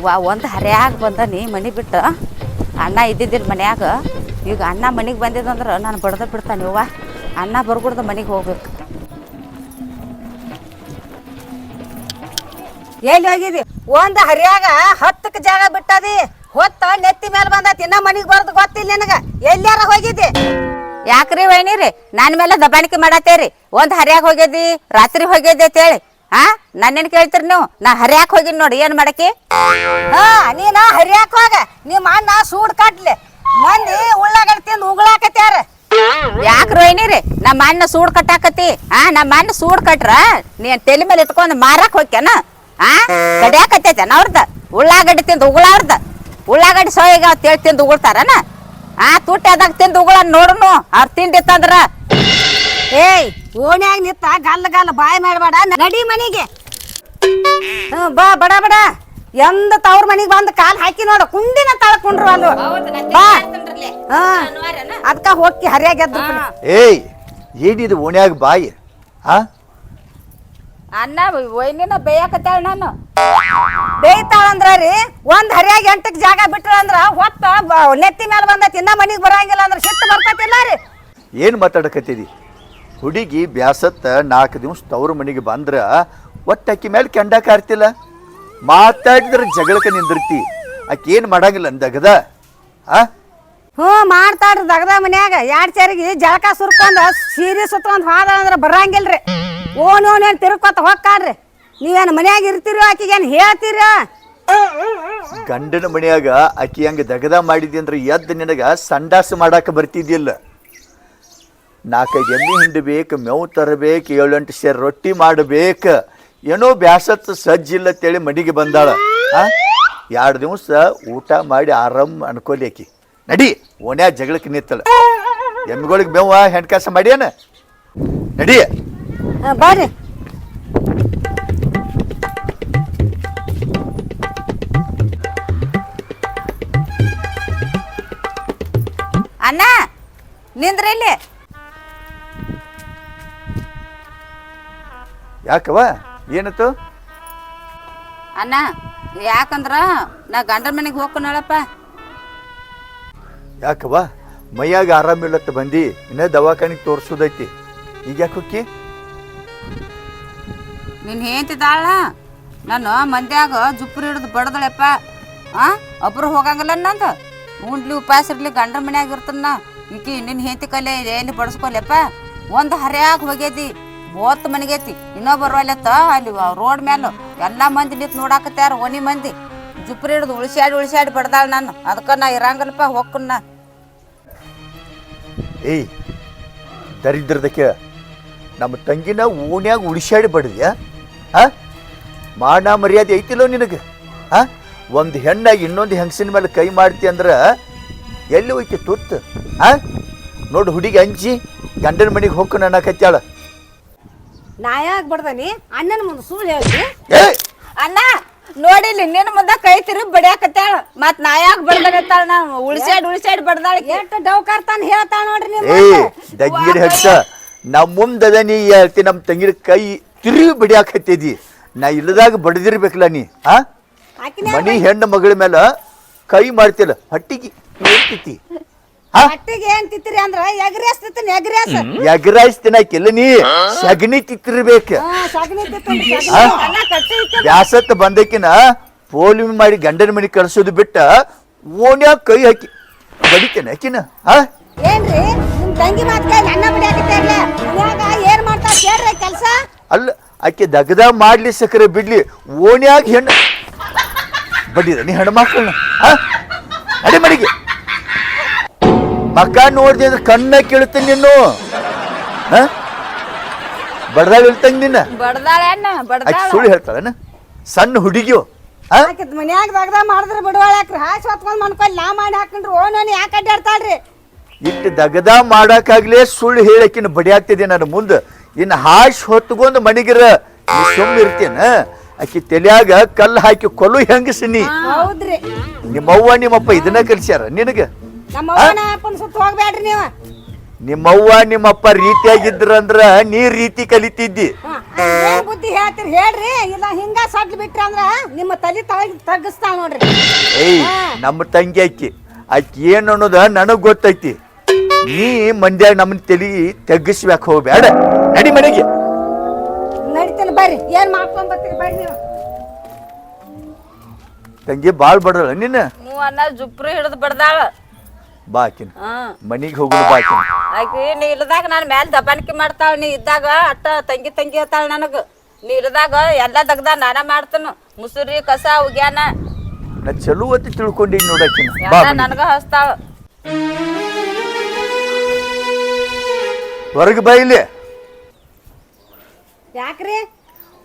ಇವ ಒಂದು ಹರ್ಯಾಗ ಬಂದನಿ ಮನೆ ಬಿಟ್ಟು. ಅಣ್ಣ ಇದ್ದಿದ್ದಿಲ್ಲ ಮನ್ಯಾಗ. ಈಗ ಅಣ್ಣ ಮನೆಗೆ ಬಂದಿದ್ದಂದ್ರೆ ನಾನು ಬಡ್ದ ಬಿಡ್ತಾನೆ ಇವ್ವ ಅಣ್ಣ ಬರ್ಗುಡ್ದ ಮನೆಗೆ ಹೋಗ್ಬೇಕು. ಎಲ್ಲಿ ಹೋಗಿದಿ? ಒಂದು ಹರಿಯಾಗ ಹತ್ತಕ್ಕೆ ಜಾಗ ಬಿಟ್ಟದಿ. ಹೊತ್ತ ನೆತ್ತಿ ಮೇಲೆ ಬಂದತಿ. ಇನ್ನ ಮನೆಗೆ ಬರ್ದು ಗೊತ್ತಿಲ್ಲ ನಿನಗೆ. ಎಲ್ಲಾರ ಹೋಗಿದ್ದಿ ಯಾಕ್ರಿ ವೈನಿರಿ ನನ್ನ ಮೇಲೆ ದಬಾಣಿಕೆ ಮಾಡತ್ತೇರಿ. ಒಂದು ಹರಿಯಾಗ ಹೋಗ್ಯದಿ ರಾತ್ರಿ ಹೋಗ್ಯದಿ ಅಂತೇಳಿ. ಹಾ ನನ್ನೇನು ಕೇಳ್ತೀರಿ ನೀವು? ನಾ ಹರಿಯಾಕ ಹೋಗಿನಿ ನೋಡಿ, ಏನು ಮಾಡಕ್ಕೆ? ಹಾ ನೀನ ಹರಿಯಾಕ ಹೋಗ. ನಿಮ್ಮ ಅಣ್ಣ ಸೂಡ್ ಕಟ್ಲಿ. ಮಂದಿ ಉಳ್ಳಾಗಡ್ಡಿ ತಿಂದು ಉಗುಳಾಕತ್ಯಾರ. ಯಾಕ ರೋಹಿಣಿರಿ? ನಮ್ಮ ಅಣ್ಣ ಸೂಡ್ ಕಟ್ಟಾಕತಿ ಹಾ ನಮ್ಮ ಅಣ್ಣ ಸೂಡ್ ಕಟ್ರ. ನೀನ್ ತಲೆ ಮೇಲೆ ಇಟ್ಕೊಂಡು ಮಾರಕ್ ಹೋಗ್ಯಾನ? ಹಾ ಕಡಿಯಾಕತ್ತೈತೆ ಅವ್ರದ? ಉಳ್ಳಾಗಡ್ಡಿ ತಿಂದು ಉಗುಳಾವ್ರದ ಉಳ್ಳಾಗಡ್ಡಿ ಸೋಯಿಗ ಅಂತೇಳಿ ತಿಂದು ಉಗುಳ್ತಾರನ? ಆ ತುಟ್ಟಿ ಅದಾಗ ತಿಂದು ಉಗುಳ ನೋಡುನು? ತಿಂಡಿ ತಂದ್ರ? ಏಯ್ ಓಣ್ಯಾಗ ನಿತ್ತ ಗಲ್ಲ ಗಲ್ಲ ಬಾಯ್ ಮಾಡಬೇಡ. ನಡಿ ಮನಿಗೆ. ಹ್ಮ್, ಬಾ ಬಡ ಬಡ. ಎಂದ ತವ್ರ ಮನಿಗ್ ಬಂದ್ ಕಾಲ್ ಹಾಕಿ ನೋಡು ಕುಂಡಿನ ತಳ್ಕೊಂಡ್ರು ಅದು. ಬಾ. ಹಾ. ಅದಕ್ಕ ಹೋಗಿ ಹರಿಯಾಗ ಎದ್ದು ಏಯ್ ಏನಿದು ಓಣ್ಯಾಗ ಬಾಯಿ? ಹಾ? ಅಣ್ಣ ಒಯ್ನಿನ ಬೇಯಾಕತ್ತಾಳ ನಾನು. ಬೇಯ್ತಾಳಂದ್ರ ರೀ ಒಂದ್ ಹರಿಯಾಗಿ ಎಂಟಕ್ ಜಾಗ ಬಿಟ್ಟಳಂದ್ರ ಹೊತ್ತ ಬ- ನೆತ್ತಿ ಮೇಲೆ ಬಂದೈತಿ ತಿನ್ನ ಮನಿಗ್ ಬರಂಗಿಲ್ಲ ಅಂದ್ರ ಸಿಟ್ಟು ಬರ್ತೈತಿಲ್ಲ ರೀ. ಏನು ಮಾತಾಡಕತ್ತಿದಿ ಹುಡುಗಿ ಬ್ಯಾಸತ್ತ ನಾಲ್ಕು ದಿವ್ಸ ತವ್ರ ಮನೆಗೆ ಬಂದ್ರ ಒಟ್ಟು ಅಕ್ಕಿ ಮೇಲೆ ಕೆಂಡ ಆರ್ತಿಲ್ಲ ಮಾತಾಡಿದ್ರೆ ಜಗಳಕ್ಕೆ ನಿಂದಿರ್ತಿ. ಆಕೇನ್ ಏನು ಮಾಡಂಗಿಲ್ಲ ಅಂದಗದ? ಆ? ಹ್ಞೂ ಮಾಡ್ತಾಳ್ರಿ ದಗದ ಮನ್ಯಾಗ. ಎರಡ್ ಸೇರಿಗೆ ಜಳಕ ಸುರ್ಕೊಂಡ್ ಸೀರೆ ಸುತ್ಕೊಂಡ್ ಹೋದ ಅಂದ್ರ ಬರಂಗಿಲ್ರಿ. ಓನ್ ಓನ್ ಏನ್ ತಿರ್ಕೋತ ಹೋಗ್ಕಾಡ್ರಿ. ನೀವೇನು ಮನ್ಯಾಗ ಇರ್ತೀರೋ ಆಕಿಗೇನ್ ಹೇಳ್ತೀರ? ಗಂಡನ ಮನ್ಯಾಗ ಆಕಿ ಹಂಗ ದಗದ ಮಾಡಿದಿ ಅಂದ್ರೆ ಎದ್ದು ನಿನಗ ಸಂಡಾಸ ಮಾಡಾಕ ಬರ್ತಿದ್ದಿಲ್ಲ. ನಾಲ್ಕೈದು ಎಮ್ಮೆ ಹಿಂಡಬೇಕು ಮೇವು ತರಬೇಕು ಏಳೆಂಟು ಸೇರ್ ರೊಟ್ಟಿ ಮಾಡಬೇಕು. ಏನೋ ಬ್ಯಾಸತ್ ಸಜ್ಜಿಲ್ಲ ಅಂತೇಳಿ ಮಡಿಗೆ ಬಂದಾಳ. ಎರಡು ದಿವಸ ಊಟ ಮಾಡಿ ಆರಾಮ್ ಅನ್ಕೊಲಿ ಆಕಿ. ನಡಿ ಓನ್ಯಾಗ ಜಗಳಕ್ಕೆ ನಿತ್ತಳ ಎಮ್ಮೆಗಳಿಗೆ ಹೆಣ್ಣು ಹೆಣ್ಕಾಸ ಮಾಡ್ಯಾನ? ನಡಿ. ಬಾರಿ ಅಣ್ಣ ನಿಂದ್ರಿ ಇಲ್ಲಿ. ಯಾಕವ ಏನತ್ತು? ಅಣ್ಣ ಯಾಕಂದ್ರ ನಾ ಗಂಡನ ಮನೆಗೆ ಹೋಗ್ಕೊಳಪ್ಪ ಯಾಕವ್ವ? ಮೈಯಾಗ ಆರಾಮಿಲ್ಲತ್ತ ಬಂದು ಇನ್ನ ದವಾಖಾನಿಗೆ ತೋರಿಸೋದೈತಿ. ಈಗ ಯಾಕೆ ಹೊಕ್ಕಿ? ನಿನ್ ಹೇಳ್ತಿದ್ದಾಳ ನಾನು ಮಂದ್ಯಾಗ ಜುಪ್ರಿ ಹಿಡಿದು ಬಡದಳಪ್ಪ. ಆ ಒಬ್ರು ಹೋಗಂಗಿಲ್ಲ ನಂದು. ಉಂಡ್ಲಿ ಉಪವಾಸ ಇರ್ಲಿ ಗಂಡನ ಮನ್ಯಾಗ ಇರ್ತನ. ಈಕಿ ನಿನ್ ಹೆಂತಿ ಕಲೆ ಏನು ಬಡಿಸ್ಕೊಲ್ಲಪ್ಪ ಒಂದು ಹರಿಯಾಗಿ ಹೋಗ್ಯದಿ. ಬೋತ್ ಮನೆಗೈತಿ ಇನ್ನೂ ಬರುವಲ್ಲತ್ತ ಅಲ್ಲಿ ರೋಡ್ ಮ್ಯಾಲ ಎಲ್ಲ ಮಂದಿ ನಿಂತು ನೋಡಾಕತ್ಯಾರ ಒನಿ ಮಂದಿ. ಜುಪ್ರಿ ಹಿಡಿದು ಉಳಿಸ್ಯಾಡಿ ಉಳಿಸ್ಯಾಡಿ ಬಡ್ದಾಳ ನಾನು. ಅದಕ್ಕೆ ನಾ ಇರಂಗಲ್ಪ ಹೋಗ್ಕನ್ನ ಏಯ್ ದರಿದ್ರದಕ್ಕೆ ನಮ್ಮ ತಂಗಿನ ಓಣ್ಯಾಗ ಉಳಿಸ್ಯಾಡಿ ಬಡಿದ್ಯಾ? ಆ? ಮಾನ ಮರ್ಯಾದೆ ಐತಿಲ್ಲೋ ನಿನಗೆ? ಆ? ಒಂದು ಹೆಣ್ಣಾಗಿ ಇನ್ನೊಂದು ಹೆಂಗಸಿನ ಮೇಲೆ ಕೈ ಮಾಡ್ತಿ ಅಂದ್ರೆ ಎಲ್ಲಿ ಹೋಯ್ತಿ ತುತ್ತು? ಆ? ನೋಡು ಹುಡುಗಿ ಅಂಜಿ, ಗಂಡನ ಮನೆಗೆ ಹೋಗ್ಕೊಂಡು ಅನ್ನಕತ್ಯಾಳ. ನಾ ಯಾಕೆ ಬಡ್ದನಿ ಅಣ್ಣನ ಮುಂದೆ ಸುಳ್ಳು ಹೇಳ್ತಿ. ಏ! ಅಣ್ಣ ನೋಡಿಲಿ ನಿನ್ನ ಮುಂದೆ ಕೈ ತಿರು ಬಡಿಯಾಕತ್ತಾಳ. ಮತ್ ನಾ ಯಾಕೆ ನಾ. ನಾನು ಉಳಿಸ್ಯಾಡ್ ಉಳಿಸ್ಯಾಡಿ ಬಡ್ದಾಳಕಿ ಎಷ್ಟು ಡೌಕಾರ್ತಾನ ಹೇಳ್ತಾಳ ನೋಡ್ರಿ ನಿಮ್ಮ ಏಯ್ ದಗ್ಗಿರ ಹೆಚ್ಚ ನಮ್ಮ ಮುಂದದ ನೀ ಹೇಳ್ತಿ ನಮ್ಮ ತಂಗಿನ ಕೈ ತಿರುಗಿ ಬಡಿಯಾಕತ್ತಿದಿ. ನಾ ಇಲ್ಲದಾಗ ಬಡದಿರ್ಬೇಕಲ್ಲ ನೀ ಆ? ಆಕಿನ ಮನಿ ಹೆಣ್ಣು ಮಗಳ ಮೇಲೆ ಕೈ ಮಾಡ್ತಿಲ್ಲ ಹಟ್ಟಿಗೆ ಏನ್ತಿತಿ ಹಾ ಹೊಟ್ಟಿಗೆ ಏನ್ ತಿತ್ರಿ ಅಂದ್ರ? ಎಗ್ರೇಸ್ ತಿನ್ನಕಿಲ್ಲ ನೀ? ಸಗಣಿ ತಿತ್ತಿರ್ಬೇಕು ಹಾ ಸಗಣಿ ತಿತ್ತೀನಿ ಬ್ಯಾಸತ್ ಬಂದಕಿನ ಪೋಲಿಮೆ ಮಾಡಿ ಗಂಡನ ಮನೆ ಕಳ್ಸೋದು ಬಿಟ್ಟ ಓಣ್ಯಾಗ ಕೈ ಹಾಕಿ. ಬಡಿತೇನೆ ಆಕಿನ ಹಾ? ಏನ್ರಿ? ನಿಮ್ ತಂಗಿ ಮಾತ್ ಕೇಳಿ ಅನ್ನ ಬಿಡಾಕತ್ತೇರ್ಲ ಮನ್ಯಾಗ ಏನ್ ಮಾಡ್ತಾರ ಕೇಳ್ರಿ ಕೆಲ್ಸ. ಅಲ್ಲ ಆಕೆ ದಗದ ಮಾಡ್ಲಿ ಸಕ್ಕರೆ ಬಿಡ್ಲಿ ಓಣ್ಯಾಗ ಹೆಣ್ಣು ಬಡಿದ ನೀ ಹೆಣ್ಣು ಮಾಡ್ಕೊಳ್ಳ ಹಾ? ಅಡಿ ಮಡಿಗೆ ಮಕ್ಕ ನೋಡ್ದೆ ಅಂದ್ರೆ ಕಣ್ಣ ಕೇಳುತ್ತೆ ನಿನ್ನು ಹಾ? ಬಡ್ದಾಳ ಇರ್ತಂಗ ನಿನ್ನ ಬಡದಾಳ ಅಣ್ಣ ಆಕೆ ಬಡ್ದಾಳ ಸುಳ್ಳು ಹೇಳ್ತಾಳನ ಸಣ್ಣ ಹುಡುಗಿಯು ಮನ್ಯಾಗ ದಗ್ದ ಮಾಡಿದ್ರೆ ಹಾಕ್ರಿ ಹಾಸಿ ಹೊತ್ಕೊಂಡ್ ಮನ್ಕೊಲ್ ನಾ ಮಾಡಿ ಹಾಕೊಂಡ್ರಿ ಓ ನಾನು ಯಾಕೆ ಅಡ್ಡಾಡ್ತಾಳ್ರಿ ಇಟ್ಟು ದಗದ ಮಾಡಕ್ಕಾಗ್ಲೇ ಸುಳ್ಳು ಹೇಳಕಿನ ಬಡಿಯಾಗ್ತಿದೆ ನನ್ನ ಮುಂದೆ. ಇನ್ನು ಹಾಶ್ ಹೊತ್ಕೊಂಡು ಮಣಿಗಿರ ನೀ ಸುಮ್ಮ ಇರ್ತೇನ ಆಕಿ ತಲ್ಯಾಗ ಕಲ್ಲು ಹಾಕಿ ಕೊಲ್ಲು ಹೆಂಗಸಿನಿ ಹೌದ್ರಿ. ನಿಮ್ಮವ್ವ ನಿಮ್ಮಪ್ಪ ಇದನ್ನ ಕಲ್ಸ್ಯಾರ ನಿನಗ? ನಮ್ಮ ಅವ್ವನ ಅಪ್ಪನ ಸುತ್ತ ಹೋಗ್ಬೇಡ್ರಿ ನೀವು. ನಿಮ್ಮವ್ವ ನಿಮ್ಮಪ್ಪ ರೀತಿಯಾಗಿದ್ರಂದ್ರ ನೀ ರೀತಿ ಕಲಿತಿದ್ದಿ. ಹಾ, ಏನ್ ಬುದ್ಧಿ ಹೇಳ್ತೀರಿ ಹೇಳ್ರಿ ಇಲ್ಲ ಹಿಂಗ ಸಡ್ಲ್ ಬಿಟ್ರಿ ಅಂದ್ರ ನಿಮ್ಮ ತಲೆ ತಳಗ್ ತಗ್ಗಿಸ್ತಾಳ ನೋಡ್ರಿ. ಏಯ್ ಹಾ. ನಮ್ಮ ತಂಗಿ ಅಕ್ಕಿ ಅಕ್ಕಿ ಏನ್ ಅನ್ನೋದ ನನಗ್ ಗೊತ್ತೈತಿ. ನೀ ಮಂಡ್ಯ ನಮ್ಮನ್ ತಲಿ ತಗ್ಗಿಸ್ಬೇಕು ಹೋಗ್ಬೇಡ. ನಡಿ ಮನೆಗೆ. ನಡಿತೀನಿ ಬರ್ರಿ ಏನ್ ಮಾಡ್ಕೊಂಡ್ ಬರ್ತೀರಿ ಬರ್ರಿ ನೀವು. ತಂಗಿ ಬಾಳ್ ಬಡಲ್ಲ ನಿನ್ನ. ಹ್ಞೂ ಅನ್ನ ಜುಪ್ರು ಹಿಡಿದು ಬಡ್ದಾಳ. ಬಾ ಆಕಿನ ಹ್ಮ್ ಮನಿಗೆ ಹೋಗೋಣ ಬಾ ಆಕಿನ ಆಕಿ ನೀ ಇಲ್ಲದಾಗ ನಾನು ಮ್ಯಾಲ ದಬ್ಬಾಣಿಕೆ ಮಾಡ್ತಾಳ ನೀ ಇದ್ದಾಗ ಅಟ್ಟ ತಂಗಿ ತಂಗಿ ಹೇಳ್ತಾಳ ನನಗ. ನೀ ಇಲ್ಲದಾಗ ಎಲ್ಲ ದಗ್ದ ನಾನ ಮಾಡ್ತನು ಮುಸುರಿ ಕಸ ಉಗ್ಯಾನ. ನಾ ಚಲೋ ಅಂತ ತಿಳ್ಕೊಂಡಿ ಬಾ ಎಲ್ಲ ಮನೆಗೆ. ನನಗ ಹಸ್ತಾವ ಹೊರಗೆ ಬಾ ಇಲ್ಲಿ. ಯಾಕ್ರಿ?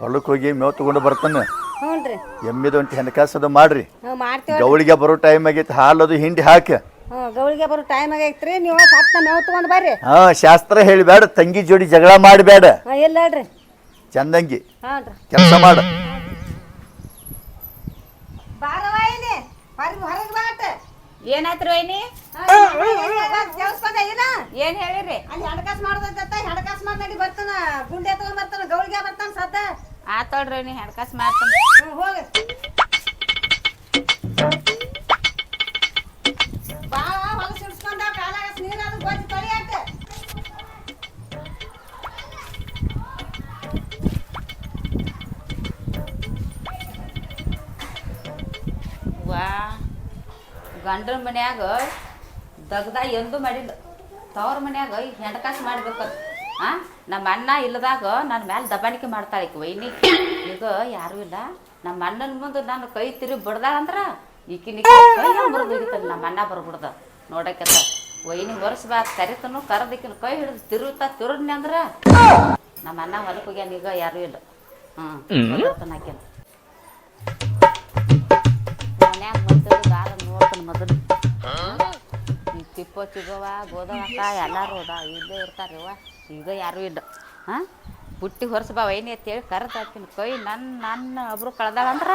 ಹೊಲಕ್ಕೆ ಹೋಗಿ ಮೇವ್ ತಗೊಂಡು ಬರ್ತಾನೆ. ಹ್ಞೂನ್ರಿ. ಎಮ್ಮಿದ ಒಂಟಿ ಹೆಣಕಾಸದ ಮಾಡ್ರಿ. ಹ್ಞೂ ಮಾಡ್ತೀವಿ ಗೌಳಿಗೆ ಬರೋ ಟೈಮ್ ಆಗೈತಿ ಹಾಲದು ಹಿಂಡಿ ಹಾಕ. ಗೌಳಿಗೆ ಬರೋ ಟೈಮ್ ಆಗೈತ್ರಿ ನೀವು ಸತ್ತ ಮೇವ್ ತಗೊಂಡ್ ಬರ್ರಿ. ಹಾ ಶಾಸ್ತ್ರ ಹೇಳಬೇಡ ತಂಗಿ ಜೋಡಿ ಜಗಳ ಮಾಡಬೇಡ ಹಾಂ ಇಲ್ಲ ಹೇಳ್ರಿ? ಚಂದಂಗಿ. ಹಾಂ ರೀ ಕೆಲಸ ಮಾಡ. ಬಾರವ ಇಲ್ಲಿ ಹೊರಗೆ ಹೊರಗೆ ಬಾಟ ಏನಾಯ್ತ್ರಿ ವೈನಿ? ದೇವಸ್ಥಾನ ಇಲ್ಲ? ಏನ್ ಹೇಳಿರಿ? ಅಲ್ಲಿ ಹಣಕಾಸು ಮಾಡೋದಂತ ಹಣಕಾಸು ಮಾಡಿ ಬರ್ತಾನ ಗುಂಡೆ ತಗೊಂಡ್ ಬರ್ತಾನ ಗೌಳಿಗೆ ಬರ್ತಾನ ಸತ್ತ ಆತೋಡ್ರಿ ನೀ ಹಣಕಾಸು ಮಾಡ್ತಾನ. ಹೋಗಿ. ಗಂಡನ ಮನ್ಯಾಗ ದಗ್ದ ಎಂದು ಮಾಡಿಲ್ಲ. ತವ್ರ ಮನ್ಯಾಗ ಹೆಣ್ಕಾಸು ಮಾಡ್ಬೇಕದು ಆ? ನಮ್ಮ ಅಣ್ಣ ಇಲ್ಲದಾಗ ನನ್ನ ಮ್ಯಾಲೆ ದಬಾಣಿಕೆ ಮಾಡ್ತಾಳೆ ಈಕಿ ವೈನಿ ಈಗ ಯಾರೂ ಇಲ್ಲ. ನಮ್ಮ ಅಣ್ಣನ ಮುಂದೆ ನಾನು ಕೈ ತಿರುಗಿ ಬಡ್ದಾಳಂದ್ರ ಈಕಿನ ಕೈ ನಮ್ಮ ಅಣ್ಣ ಬರ್ಬಿಡ್ದ. ನೋಡಕ್ಕೆತ್ತ ವೈನಿ ವರ್ಷ ಬಾ ಕರಿತನು ಕರದಿಕ್ಕಿನ ಕೈ ಹಿಡಿದು ತಿರುಗ್ತಾ ತಿರುಗ್ನಿ ಅಂದ್ರ ನಮ್ಮ ಅಣ್ಣ ಹೊಲಕ್ಕೆ ಹೋಗ್ಯಾನ ಈಗ ಯಾರೂ ಇಲ್ಲ. ಹ್ಞೂ ಆಕಿನ. ಮೊದಲು. ಈ ತಿಪ್ಪ ಚಿಗವ ಗೋದವಕ್ಕ ಎಲ್ಲರೂ ಹೋದ ಇಲ್ಲೇ ಇರ್ತಾರವ್ವ ಈಗ ಯಾರೂ ಇಲ್ಲ. ಹಾಂ? ಬುಟ್ಟಿ ಹೊರಸ ಬಾ ವೈನಿ ಅಂತೇಳಿ ಕರೆದು ಆಕಿನ ಕೈ ನನ್ನ ನನ್ನ ಒಬ್ರು ಕಳ್ದಾಳ ಅಂದ್ರ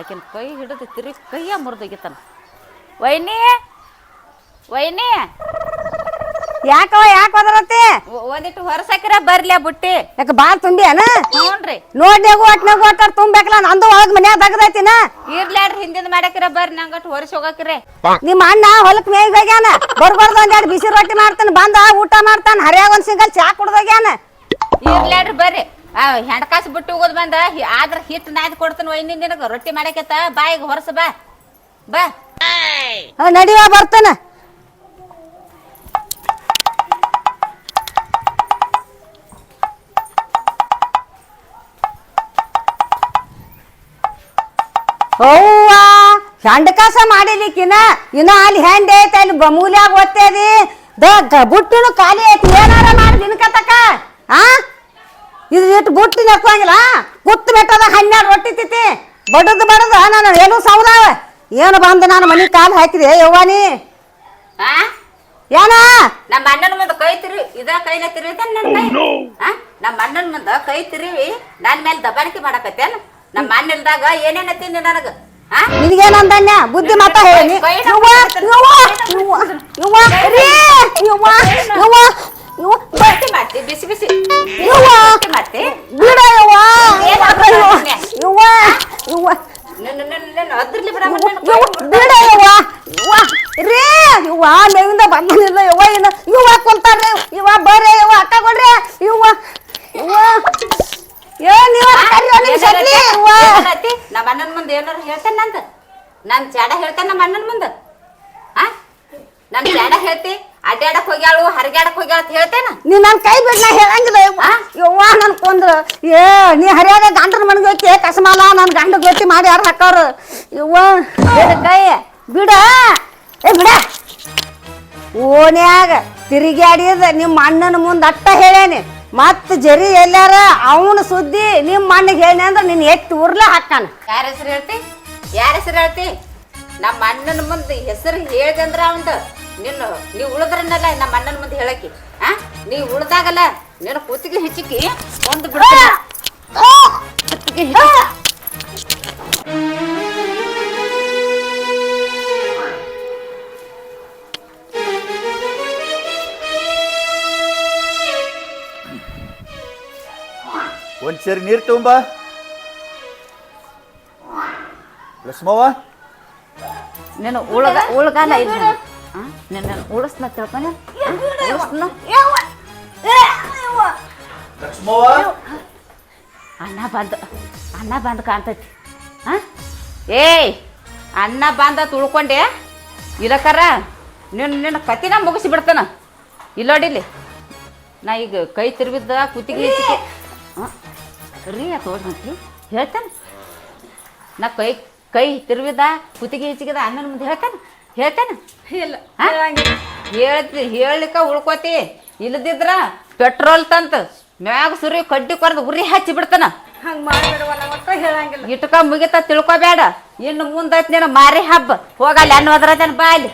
ಆಕಿನ ಕೈ ಹಿಡಿದು ತಿರುಗಿ ಕೈಯ ಮುರಿದೋಗಿತ್ತಾನ. ವೈನಿ ವೈನಿ. ಯಾಕವ ಯಾಕ ಹೋದ್ರತ್ತಿ ಒಂದಿಟ್ಟು ಹೊರಸಾಕಿರ ಬರ್ಲಿ ಆ ಬುಟ್ಟಿ. ಯಾಕ ಬಾಳ್ ತುಂಬಿ ಅನ ಹ್ಞೂನ್ರಿ ನೋಡ್ನಾಗು ಒಟ್ನಾಗು ಒಟ್ಟಾರ ತುಂಬಬೇಕಲ್ಲ ನಂದು ಒಳಗ್ ಮನ್ಯಾಗ ತಗದೈತಿನ ಇರ್ಲಾಡ್ರಿ ಹಿಂದಿಂದ ಮಾಡಾಕಿರ ಬರ್ರಿ ನಂಗಟ್ಟು ಹೊರಸ್ ಹೋಗಕ್ರಿ. ನಿಮ್ಮ ಅಣ್ಣ ಹೊಲಕ್ ಮೇಯ್ಗ್ ಹೋಗ್ಯಾನ? ಬರ್ಬಾರ್ದು ಒಂದೆರಡು ಬಿಸಿ ರೊಟ್ಟಿ ಮಾಡ್ತಾನ ಬಂದ ಊಟ ಮಾಡ್ತಾನ ಹರಿಯಾಗ ಒಂದ್ ಸಿಂಗಲ್ ಚಾ ಕುಡ್ದೋಗ್ಯಾನ ಇರ್ಲಾಡ್ರಿ ಬರ್ರಿ. ಹೆಣ್ಕಾಸು ಬಿಟ್ಟು ಹೋಗೋದು ಬಂದ ಆದ್ರ ಹಿಟ್ಟು ನಾದ್ ಕೊಡ್ತಾನ ವೈನಿ ನಿನಗ ರೊಟ್ಟಿ ಮಾಡಾಕತ್ತ ಬಾಯಿಗೆ ಹೊರಸ ಬಾ. ಬಾ. ನಡಿವ ಬರ್ತಾನ. ಹೆಂಡಕಾಸ ಮಾಡಿಲಿಕ್ಕಿನ ಇನ್ನ ಅಲ್ಲಿ ಹೆಂಡೆ ಐತೆ ಅಲ್ಲಿ ಬಮೂಲ್ಯಾಗ ಒತ್ತೇದಿ ದ ಗ- ಬುಟ್ಟಿನು ಖಾಲಿ ಐತಿ ಏನಾರ ಮಾಡಿ ದಿನಕತಕ ಆ? ಇದು ಇಟ್ಟು ಬುಟ್ಟಿ ನೆಕ್ಕಂಗಿಲ್ಲ ಕುತ್ತು ಬೆಟ್ಟದ ಹನ್ನೆರಡು ರೊಟ್ಟಿ ತಿತಿ. ಬಡದು ಬಡದು ನಾನು ಏನು ಸೌದಾವ. ಏನು ಬಂದು ನಾನು ಮನೆ ಕಾಲು ಹಾಕಿದೆ ಯವ್ವಾನಿ ಆ? ಏನ? ನಮ್ಮ ಅಣ್ಣನ ಮುಂದೆ ಕೈ ತಿರುವಿ ಇದ ಕೈನ ತಿರುವಿತಾನ ನನ್ನ ಕೈ? ಆ? ನಮ್ಮ ಅಣ್ಣನ ಮುಂದೆ ಕೈ ತಿರುವಿ ನನ್ನ ಮೇಲೆ ದಬ್ಬಾಣಿಕೆ ಮಾಡಕತ್ತೇನು? ನಮ್ಮ ಅಣ್ಣಲ್ದಾಗ ತಿಂದು ನನಗ? ಆ ನಿನಗೇನಂದನ್ಯ ಬುದ್ಧಿ ಮಾತ ಹೇಳಿ ಯುವ ಯುವ ಯುವ ಯವ್ವ ರೀ ಮಾಡ್ತಿ ಬಿಸಿ ಬಿಸಿ ಮಾಡ್ತಿ ಬಿಡ ಯುವ ಯುವ ನನ್ನ ಅದ್ರಲ್ಲಿ ಬಿಡ ಬಿಡ ಯವ್ವ ಯುವ ರೀ ಯುವ ಮೇವಿಂದ ಬಂದಿಲ್ಲ ಯುವ ಏನು ಯುವ ಕೊಲ್ತಾರ್ರಿ ಯವ್ವ ಬರ್ರಿ ಯುವ ಅಕ್ಕ ಕೊಡ್ರಿ ಯುವ ಯವ್ವ ಏ ನೀವ ಕರಿಯೋ ನಿಮ್ ಯವ್ವ ನಮ್ಮ ಅಣ್ಣನ ಮುಂದೆ ಏನಾರು ಹೇಳ್ತೇನೆ ನಂದ? ನನ್ನ ಚಾಡ ಹೇಳ್ತೇನೆ ನಮ್ಮ ಅಣ್ಣನ ಮುಂದೆ. ಆ? ನನ್ನ ಚಾಡ ಹೇಳ್ತಿ ಅಡ್ಡಾಡಕ್ ಹೋಗ್ಯಾಳು ಹರಿಗಾಡಕ್ ಹೋಗ್ಯಾಳ ಅಂತ ಹೇಳ್ತೇನ. ನೀ ನನ್ ಕೈ ಬಿಡ್ ನಾ ಹೇಳಂಗಿಲ್ಲ. ಯವ್ವ ಯವ್ವ ನನ್ ಕೊಂದ್ರ ಏ ನೀ ಹರಿಯಾದ ಗಂಡನ ಮನೆಗೆ ಹೋಗಿ ಕಸಮಾಲ ನನ್ ಗಂಡ ಗೊತ್ತಿ ಮಾಡಿ ಯಾರು ಹಾಕವ್ರ ಯವ್ವ ಬಿಡ ಕೈ ಬಿಡ. ಏ ಬಿಡ. ಓನ್ಯಾಗ ತಿರುಗಾಡಿದ ನಿಮ್ಮ ಅಣ್ಣನ ಮುಂದೆ ಅಟ್ಟ ಹೇಳೇನಿ. ಮತ್ ಜರಿ ಎಲ್ಲಾರ ಅವನ ಸುದ್ದಿ ನಿಮ್ ಮಣ್ಣಿಗೆ ಹೇಳಿ ಅಂದ್ರೆ ನಿನ್ ಎತ್ತಿ ಉರ್ಲ ಹಾಕಾನ ಯಾರ ಹೆಸರು ಹೇಳ್ತಿ? ಯಾರ ಹೆಸರು ಹೇಳ್ತಿ? ನಮ್ಮ ಅಣ್ಣನ ಮುಂದೆ ಹೆಸರು ಹೇಳ್ದೆ ಅಂದ್ರ ಅವಂದು. ನಿನ್ನ ನೀ ಉಳಿದ್ರನ್ನಲ್ಲ ನಮ್ಮ ಅಣ್ಣನ ಮುಂದೆ ಹೇಳಾಕಿ ಆ? ನೀ ಉಳ್ದಾಗಲ್ಲ ನಿನ್ನ ಕುತ್ತಿಗೆ ಹೆಚ್ಚಿಕಿ ಒಂದು ಬಿಡ ಒಂದ್ ಸರಿ ನೀರು ತುಂಬ ಲಕ್ಷ್ಮವ್ವ. ನಿನ್ನ ಉಳ್ಗ ಉಳ್ಗಾಲ ಐದು ನಿನ್ನ ಉಳಿಸ್ನ ತಿಳ್ಕೊಂಡ? ಉಳಿಸ್ನ? ಲಕ್ಷ್ಮವ್ವ. ಅನ್ನ ಬಂದ ಅನ್ನ ಬಂದ ಕಾಣ್ತೈತಿ. ಹಾಂ ಏಯ್ ಅನ್ನ ಬಂದ ತುಳ್ಕೊಂಡೆ. ಇರಕರ ನಿನ್ನ ನಿನ್ನ ಕತಿನ ಮುಗಿಸಿ ಬಿಡ್ತಾನ. ಇಲ್ಲೋಡಿಲಿ ನಾ ಈಗ ಕೈ ತಿರುಗಿದ್ದ ಕುತ್ತಿಗೆ ರೀ ತೋಡ್ರಿ ಹೇಳ್ತಾನೆ. ನಾ ಕೈ ಕೈ ತಿರುವಿದ ಕುತ್ತಿಗೆ ಹೆಚ್ಚಿಗಿದ ಅನ್ನನ ಮುಂದೆ ಹೇಳ್ತಾನೆ. ಹೇಳ್ತಾನೆ. ಇಲ್ಲ ಹೇಳ್ತಿ ಹೇಳಿಕ ಉಳ್ಕೋತಿ. ಇಲ್ಲದಿದ್ರ ಪೆಟ್ರೋಲ್ ತಂತ ಮ್ಯಾಗ ಸುರಿ ಕಡ್ಡಿ ಕೊರ್ದು ಉರಿ ಹಚ್ಚಿ ಬಿಡ್ತಾನ. ಹಂಗ್ ಹೇಳಂಗಿಲ್ಲ. ಇಟ್ಕ ಮುಗಿತ ತಿಳ್ಕೊಬೇಡ. ಇನ್ನು ಮುಂದೈತ್ ನೀನು ಮಾರಿ ಹಬ್ಬ. ಹೋಗಲ್ಲ ಅನ್ನೋದ್ರ ಬಾ ಅಲ್ಲಿ